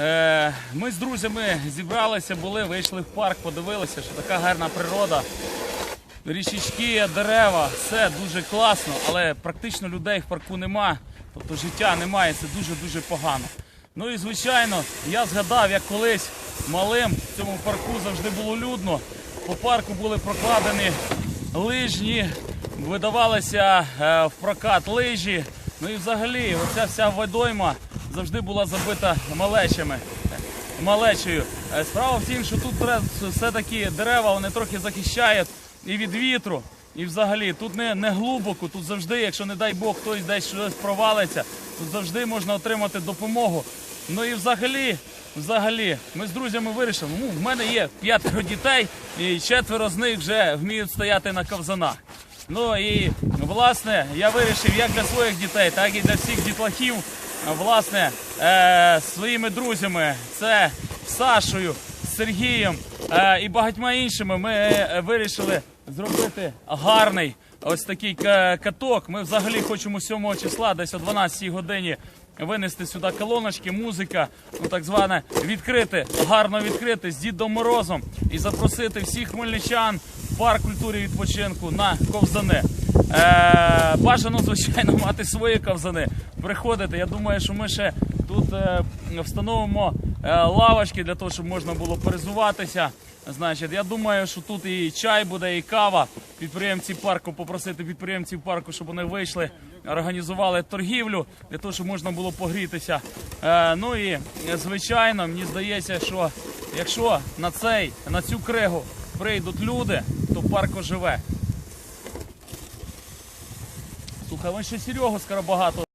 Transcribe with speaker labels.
Speaker 1: Е, Ми з друзями зібралися, були, вийшли в парк, подивилися, що така гарна природа. Річечки, дерева, все дуже класно, але практично людей в парку нема, тобто життя немає, це дуже-дуже погано. Ну і звичайно, я згадав, як колись малим в цьому парку завжди було людно. По парку були прокладені лижні, видавалися е, в прокат лижі. Ну і взагалі, оця вся водойма завжди була забита малечами малечею. Е, Справа в тім, що тут все-таки дерева вони трохи захищають і від вітру, і взагалі тут не, не глибоко, тут завжди, якщо не дай Бог, хтось десь щось провалиться, тут завжди можна отримати допомогу. Ну і взагалі, взагалі, ми з друзями вирішили, ну, в мене є п'ятеро дітей, і четверо з них вже вміють стояти на ковзанах. Ну і власне я вирішив як для своїх дітей, так і для всіх дітлахів. Власне, е, своїми друзями, це Сашою, Сергієм е, і багатьма іншими. Ми е, вирішили зробити гарний ось такий ка- каток. Ми взагалі хочемо 7 числа, десь о 12 годині. Винести сюди колоночки, музика, ну так зване відкрити, гарно відкрити з Дідом Морозом і запросити всіх хмельничан в парк культури відпочинку на ковзани. Е, бажано, звичайно, мати свої ковзани. Приходити. Я думаю, що ми ще тут е, встановимо е, лавочки для того, щоб можна було перезуватися. Значить, я думаю, що тут і чай буде, і кава. Підприємці парку попросити підприємців парку, щоб вони вийшли, організували торгівлю для того, щоб можна було погрітися. Е, ну і звичайно, мені здається, що якщо на цей на цю кригу прийдуть люди, то парк оживе. Слухай, вон ще Серегу скоро багато